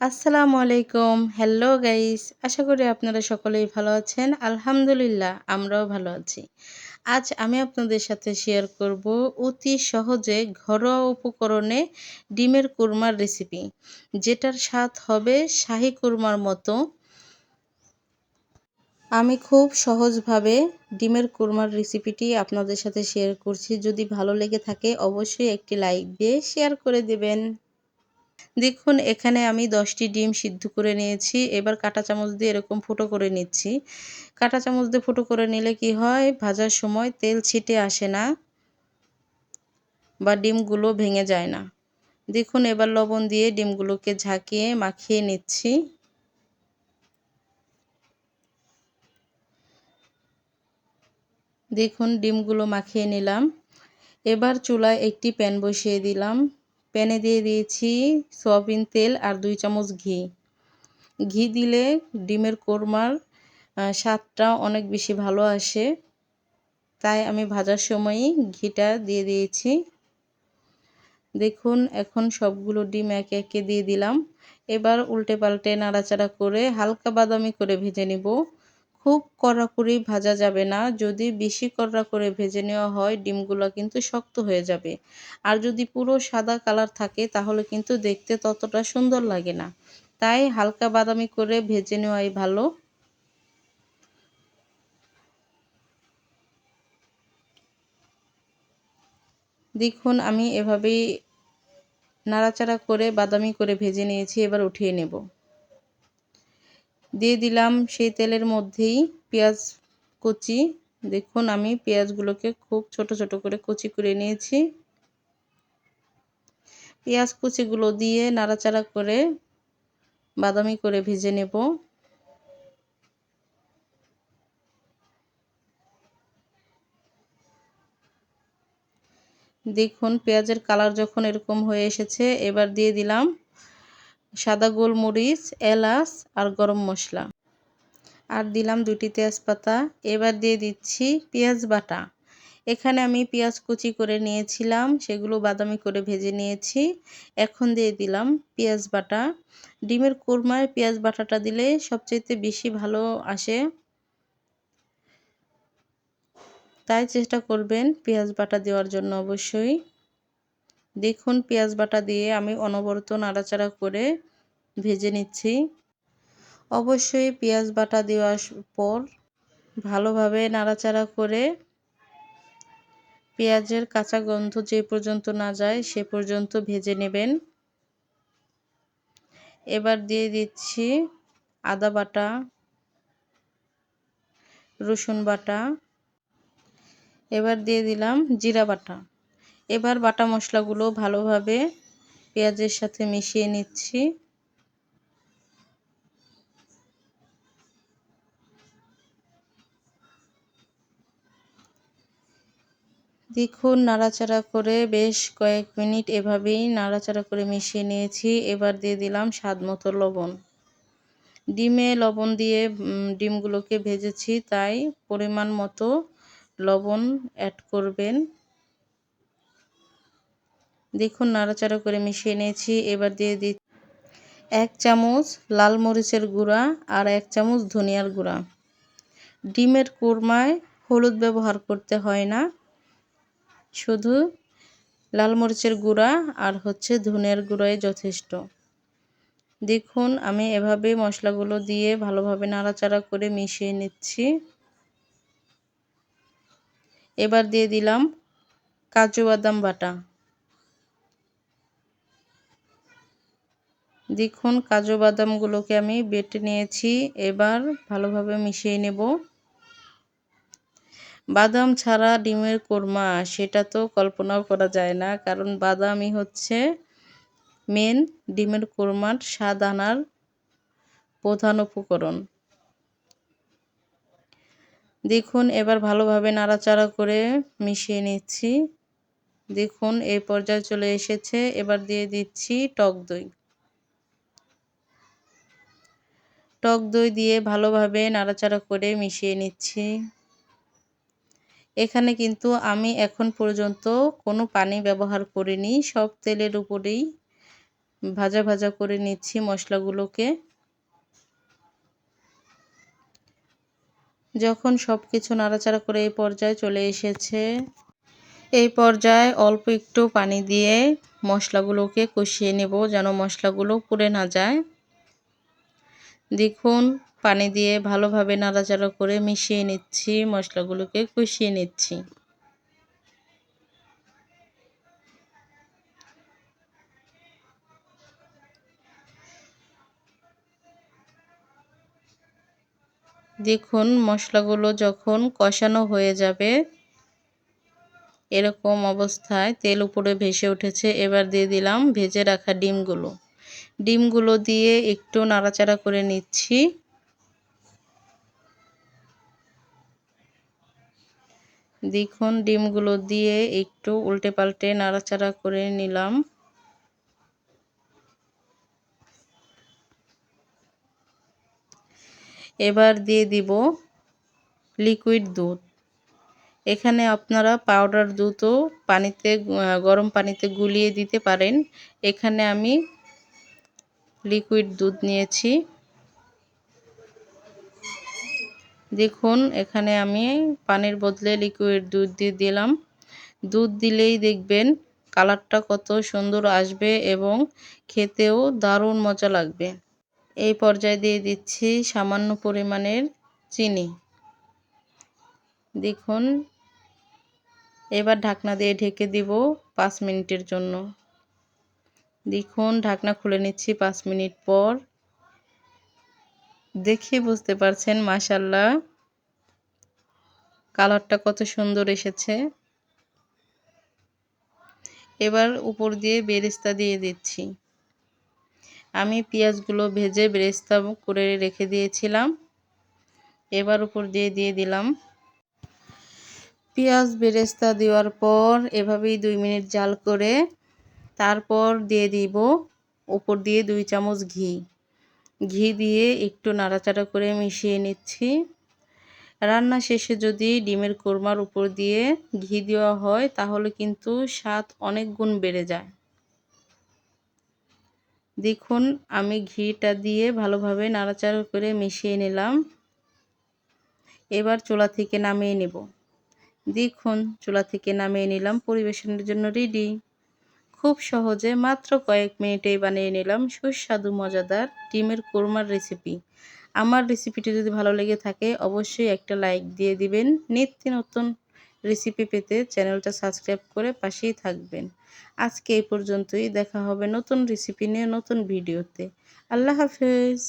আসসালামু আলাইকুম। Hello guys আশা করি আপনারা সকলেই ভালো আছেন। আলহামদুলিল্লাহ, আমরাও ভালো আছি। আজ আমি আপনাদের সাথে শেয়ার করব অতি সহজে ঘরোয়া উপকরণে ডিমের কুরমার রেসিপি যেটার স্বাদ হবে শাহি কুরমার মতো। আমি খুব সহজভাবে ডিমের কুরমার রেসিপিটি আপনাদের সাথে শেয়ার করছি। যদি ভালো লেগে থাকে, অবশ্যই একটি লাইক দিয়ে শেয়ার করে দেবেন। দেখুন, এখানে আমি দশটি ডিম সিদ্ধ করে নিয়েছি। এবার কাঁটা চামচ দিয়ে এরকম ফুটো করে নিচ্ছি। কাঁটা চামচ দিয়ে ফুটো করে নিলে কি হয়, ভাজার সময় তেল ছিটে আসে না বা ডিমগুলো ভেঙে যায় না। দেখুন, এবার লবণ দিয়ে ডিমগুলোকে ঝাঁকিয়ে মাখিয়ে নিচ্ছি। দেখুন, ডিমগুলো মাখিয়ে নিলাম। এবার চুলায় একটি প্যান বসিয়ে দিলাম। প্যানে দিয়ে দিয়েছি সয়াবিন তেল আর দুই চামচ ঘি। ঘি দিলে ডিমের কোরমার স্বাদটা অনেক বেশি ভালো আসে। তাই আমি ভাজার সময়ই ঘিটা দিয়ে দিয়েছি। দেখুন, এখন সবগুলো ডিম একে একে দিয়ে দিলাম। এবার উল্টে পাল্টে নাড়াচাড়া করে হালকা বাদামি করে ভেজে নিব। খুব কড়া কড়াকড়ি ভাজা যাবে না। যদি বেশি কড়া করে ভেজে নেওয়া হয়, ডিমগুলো কিন্তু শক্ত হয়ে যাবে। আর যদি পুরো সাদা কালার থাকে, তাহলে কিন্তু দেখতে ততটা সুন্দর লাগে না। তাই হালকা বাদামি করে ভেজে নেওয়াই ভালো। দেখুন, আমি এভাবেই নাড়াচাড়া করে বাদামি করে ভেজে নিয়েছি, এবার উঠিয়ে নেব। দিয়ে দিলাম সেই তেলের মধ্যেই পেঁয়াজ কুচি। দেখুন, আমি পেঁয়াজগুলোকে খুব ছোট ছোট করে কুচি করে নিয়েছি। পেঁয়াজ কুচিগুলো দিয়ে নাড়াচাড়া করে বাদামি করে ভেজে নেব। দেখুন, পেঁয়াজের কালার যখন এরকম হয়ে এসেছে, এবার দিয়ে দিলাম সাদা গোলমরিচ, এলাচ আর গরম মশলা। আর দিলাম দুটি তেজপাতা। এবার দিয়ে দিচ্ছি পেঁয়াজ বাটা। এখানে আমি পেঁয়াজ কুচি করে নিয়েছিলাম, সেগুলো বাদামি করে ভেজে নিয়েছি। এখন দিয়ে দিলাম পেঁয়াজ বাটা। ডিমের কোরমায় পেঁয়াজ বাটাটা দিলে সবচেয়ে বেশি ভালো আসে। তাই চেষ্টা করবেন পেঁয়াজ বাটা দেওয়ার জন্য অবশ্যই। দেখুন, পেঁয়াজ বাটা দিয়ে আমি অনবরত নাড়াচাড়া করে ভেজে নিচ্ছি। অবশ্যই পেঁয়াজ বাটা দেওয়ার পর ভালোভাবে নাড়াচাড়া করে পেঁয়াজের কাঁচা গন্ধ যে পর্যন্ত না যায়, সে পর্যন্ত ভেজে নেবেন। এবার দিয়ে দিচ্ছি আদা বাটা, রসুন বাটা। এবার দিয়ে দিলাম জিরা বাটা। এবার বাটা মশলাগুলো ভালোভাবে পেঁয়াজের সাথে মিশিয়ে নিচ্ছি। দেখুন, নাড়াচাড়া করে বেশ কয়েক মিনিট এভাবেই নাড়াচাড়া করে মিশিয়ে নিয়েছি। এবার দিয়ে দিলাম স্বাদ মতো লবণ। ডিমে লবণ দিয়ে ডিমগুলোকে ভেজেছি, তাই পরিমাণ মতো লবণ অ্যাড করবেন। দেখুন, নাড়াচাড়া করে মিশিয়ে নিয়েছি। এবার দিয়ে দিই এক চামচ লাল মরিচের গুঁড়া আর এক চামচ ধনিয়ার গুঁড়া। ডিমের কোরমায় হলুদ ব্যবহার করতে হয় না। শুধু লাল মরিচের গুঁড়া আর হচ্ছে ধনের গুঁড়োই যথেষ্ট। দেখুন, আমি এভাবে মশলাগুলো দিয়ে ভালোভাবে নাড়াচাড়া করে মিশিয়ে নিচ্ছি। এবার দিয়ে দিলাম কাজু বাদাম বাটা। দেখুন, কাজু বাদামগুলোকে আমি বেটে নিয়েছি। এবার ভালোভাবে মিশিয়ে নেব। বাদাম ছাড়া ডিমের কোরমা, সেটা তো কল্পনাও করা যায় না, কারণ বাদামই হচ্ছে মেন ডিমের কোরমার স্বাদ আনার প্রধান উপকরণ। দেখুন, এবার ভালোভাবে নাড়াচাড়া করে মিশিয়ে নিচ্ছি। দেখুন এই পর্যায়ে চলে এসেছে। এবার দিয়ে দিচ্ছি টক দই। টক দই দিয়ে ভালোভাবে নাড়াচাড়া করে মিশিয়ে নিচ্ছি। এখানে কিন্তু আমি এখন পর্যন্ত কোনো পানি ব্যবহার করিনি, সব তেলের উপরেই ভাজা ভাজা করে নিচ্ছি মশলাগুলোকে। যখন সব কিছু নাড়াচাড়া করে এই পর্যায়ে চলে এসেছে, এই পর্যায়ে অল্প একটু পানি দিয়ে মশলাগুলোকে কষিয়ে নেব যেন মশলাগুলো পুড়ে না যায়। দেখুন পানি দিয়ে ভালোভাবে নাড়াচাড়া করে মিশিয়ে নিচ্ছি, মশলাগুলোকে কষিয়ে নিচ্ছি। দেখুন মশলাগুলো যখন কষানো হয়ে যাবে, এরকম অবস্থায় তেল উপরে ভেসে উঠেছে, এবার দিয়ে দিলাম ভেজে রাখা ডিমগুলো। ডিমগুলো দিয়ে একটু নাড়াচাড়া করে নিচ্ছি। দেখুন, ডিমগুলো দিয়ে একটু উল্টে পাল্টে নাড়াচাড়া করে নিলাম। এবার দিয়ে দিব লিকুইড দুধ। এখানে আপনারা পাউডার দুধও পানিতে গরম পানিতে গুলিয়ে দিতে পারেন। এখানে আমি লিকুইড দুধ নিয়েছি। দেখুন, এখানে আমি পানির বদলে লিকুইড দুধ দিয়ে দিলাম। দুধ দিলেই দেখবেন কালারটা কত সুন্দর আসবে এবং খেতেও দারুণ মজা লাগবে। এই পর্যায়ে দিয়ে দিচ্ছি সামান্য পরিমাণের চিনি। দেখুন, এবার ঢাকনা দিয়ে ঢেকে দিব পাঁচ মিনিটের জন্য। দেখুন, ঢাকনা খুলে নিচ্ছি পাঁচ মিনিট পর। দেখে বুঝতে পারছেন মাসাল্লাহ কালারটা কত সুন্দর এসেছে। এবার উপর দিয়ে বেরেস্তা দিয়ে দিচ্ছি। আমি পেঁয়াজগুলো ভেজে বেরেস্তা করে রেখে দিয়েছিলাম। এবার উপর দিয়ে দিয়ে দিলাম। পেঁয়াজ বেরেস্তা দেওয়ার পর এভাবেই দুই মিনিট জাল করে তারপর দিয়ে দিব উপর দিয়ে দুই চামচ ঘি। ঘি দিয়ে একটু নাড়াচাড়া করে মিশিয়ে নিচ্ছি। রান্না শেষে যদি ডিমের কোরমার উপর দিয়ে ঘি দেওয়া হয়, তাহলে কিন্তু স্বাদ অনেক গুণ বেড়ে যায়। দেখুন, আমি ঘিটা দিয়ে ভালোভাবে নাড়াচাড়া করে মিশিয়ে নিলাম। এবার চুলা থেকে নামিয়ে নেব। দেখুন, চুলা থেকে নামিয়ে নিলাম, পরিবেশনের জন্য রেডি খুব সহজে মাত্র কয়েক মিনিটেই বানিয়ে নিলাম সুস্বাদু, মজাদার ডিমের কোরমার রেসিপি আমার রেসিপিটি যদি ভালো লেগে থাকে, অবশ্যই একটা লাইক দিয়ে দিবেন। নিত্য নতুন রেসিপি পেতে চ্যানেলটা সাবস্ক্রাইব করে পাশেই থাকবেন। আজকে এই পর্যন্তই। দেখা হবে নতুন রেসিপি নিয়ে নতুন ভিডিওতে আল্লাহ হাফেজ।